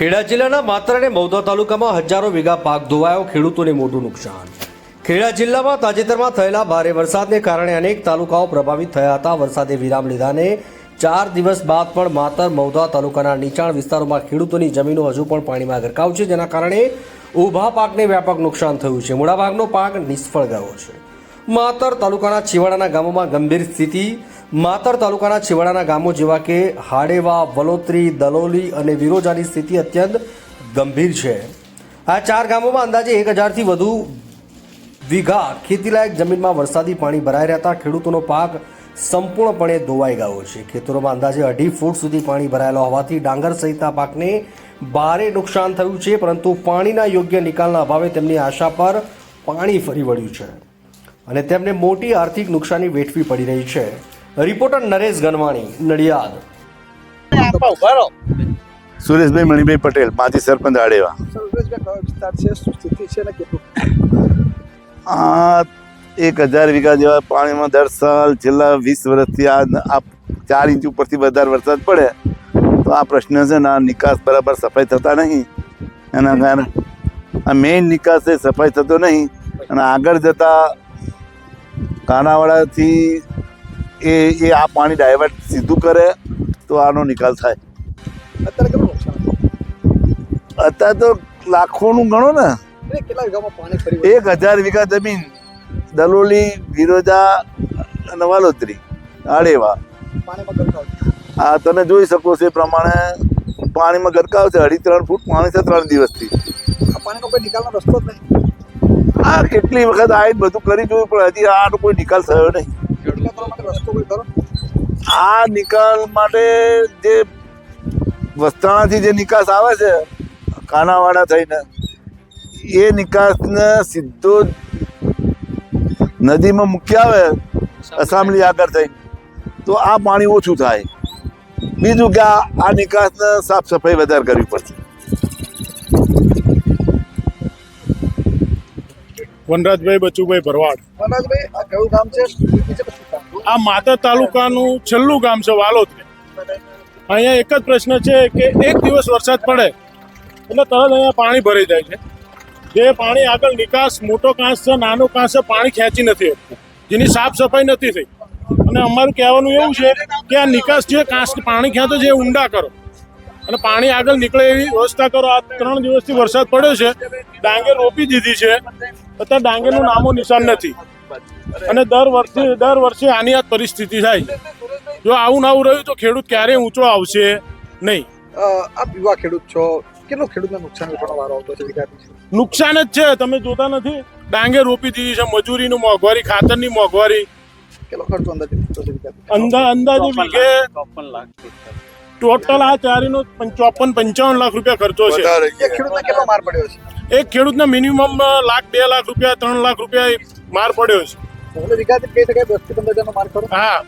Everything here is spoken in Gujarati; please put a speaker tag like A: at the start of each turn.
A: ખેડા જિલ્લાના માત્ર અને મૌદા તાલુકામાં હજારો વીઘા પાક ધોવાયો, ખેડૂતોને મોટું નુકસાન. ખેડા જિલ્લામાં તાજેતરમાં થયેલા ભારે વરસાદને કારણે અનેક તાલુકાઓ પ્રભાવિત થયા હતા. વરસાદે વિરામ લીધાને ચાર દિવસ બાદ પણ માતર મૌદા તાલુકાના નીચાણ વિસ્તારોમાં ખેડૂતોની જમીનો હજુ પણ પાણીમાં ગરકાવ છે, જેના કારણે ઊભા પાકને વ્યાપક નુકસાન થયું છે. મોટાભાગનો પાક નિષ્ફળ ગયો છે. માતર તાલુકાના છેવાડાના ગામોમાં ગંભીર સ્થિતિ માતર તાલુકાના છેવાડાના ગામો જેવા કે હાડેવા, વલોત્રી, દલોલી અને વિરોજાની સ્થિતિ અત્યંત ગંભીર છે. આ ચાર ગામોમાં અંદાજે એક હજારથી વધુ વીઘા ખેતીલાયક જમીનમાં વરસાદી પાણી ભરાઈ રહેતા ખેડૂતોનો પાક સંપૂર્ણપણે ધોવાઈ ગયો છે. ખેતરોમાં અંદાજે અઢી ફૂટ સુધી પાણી ભરાયેલા હોવાથી ડાંગર સહિતના પાકને ભારે નુકસાન થયું છે, પરંતુ પાણીના યોગ્ય નિકાલના અભાવે તેમની આશા પર પાણી ફરી વળ્યું છે અને તેમને મોટી આર્થિક નુકસાની વેઠવી પડી રહી છે. રિપોર્ટર નરેશ ગનવાણી નડિયાદ.
B: સુરેશભાઈ મણિભાઈ પટેલ માજી સરપંચ આડેવા.
C: સર્વેશભાઈ વિસ્તાર છે શું છે ને
B: આ એક હજાર વીઘા જેવા પાણીમાં દર સાલ છેલ્લા વીસ વર્ષથી આ ચાર ઇંચ ઉપરથી વધારે વરસાદ પડે તો આ પ્રશ્ન છે ને આ નિકાસ બરાબર સફાઈ થતા નહીં. એના કારણે આ મેઇન નિકાસ છે સફાઈ થતો નહીં. અને આગળ જતા કાનાવાડાથી એ એ આ પાણી ડાયવર્ટ સીધું કરે તો આનો નિકાલ થાય.
C: અત્યારે કેટલું નુકસાન
B: અત્યારે તો લાખોનું ગણો ને? એક હજાર વીઘા જમીન દલોલી વિરોજા નવાલોત્રી વાલોતરી આડેવા આ તમે જોઈ શકો છો એ પ્રમાણે પાણીમાં ગરકાવ છે. અઢી ત્રણ ફૂટ પાણી છે ત્રણ દિવસથી.
C: આ કોઈ નિકાલનો રસ્તો જ નહીં.
B: આ કેટલી વખત આ બધું કરી જોયું પણ હજી આનો કોઈ નિકાલ થયો નહીં.
C: રસ્તો કોઈ ખરો?
B: આ નિકાલ માટે જે વસ્ત્રાણાથી જે નિકાસ આવે છે કાનાવાડા થઈને એ નિકાસને સીધો નદીમાં મૂકી આવે અસામલી આગળ થઈને. તો આ પાણી ઓછું થાય. બીજું કે આ નિકાસને સાફ સફાઈ વધારે કરવી પડશે.
D: વનરાજભાઈ બચુભાઈ ભરવાડ.
C: વનરાજભાઈ આ કયું ગામ છે? કામ
D: આ માતા તાલુકાનું છેલ્લું ગામ છે વાલોદ. અહીંયા એક જ પ્રશ્ન છે કે એક દિવસ વરસાદ પડે એટલે તરત અહીંયા પાણી ભરાઈ જાય છે. જે પાણી આગળ નિકાસ, મોટો કાંસ છે, નાનો કાંસ છે, પાણી ખેંચી નથી જેની સાફ સફાઈ નથી થઈ. અને અમારું કહેવાનું એવું છે કે આ નિકાસ જે કાંસ, પાણી ખેંચો છે એ ઊંડા કરો. અને પાણી આગળ નીકળે એવી વ્યવસ્થા કરો. આ ત્રણ દિવસથી વરસાદ પડ્યો છે. ડાંગર રોપી દીધી છે. અત્યારે ડાંગરનું નામો નિશાન નથી. અને દર વર્ષે દર વર્ષે આની આ પરિસ્થિતિ થાય. જો આવું ના આવું રહ્યું તો ખેડૂત ક્યારેય ઊંચો આવશે નહીં.
C: આપ યુવા ખેડૂત છો. કેટલો ખેડૂતને નુકસાન વેઠવાનો વારો આવતો છે? વીઘા
D: નુકસાન જ છે. તમે જોતા નથી. ડાંગે રોપી દીધી છે મજૂરીનું મોંઘવારી ખાતરની મોંઘવારી.
C: કેટલો ખર્ચો અંદાજે વીઘા?
D: અંદા અંદાજે વીઘે ટોટલ આ ચારીનો ચોપન પંચાવન લાખ રૂપિયા ખર્ચો છે.
C: એક ખેડૂતને કેટલો માર પડ્યો છે?
D: એક ખેડૂતને મિનિમમ લાખ બે લાખ રૂપિયા ત્રણ લાખ રૂપિયા માર પડ્યો છે.
C: विकास काही सगळ्या बसते पण त्यांना मार करून
D: हा.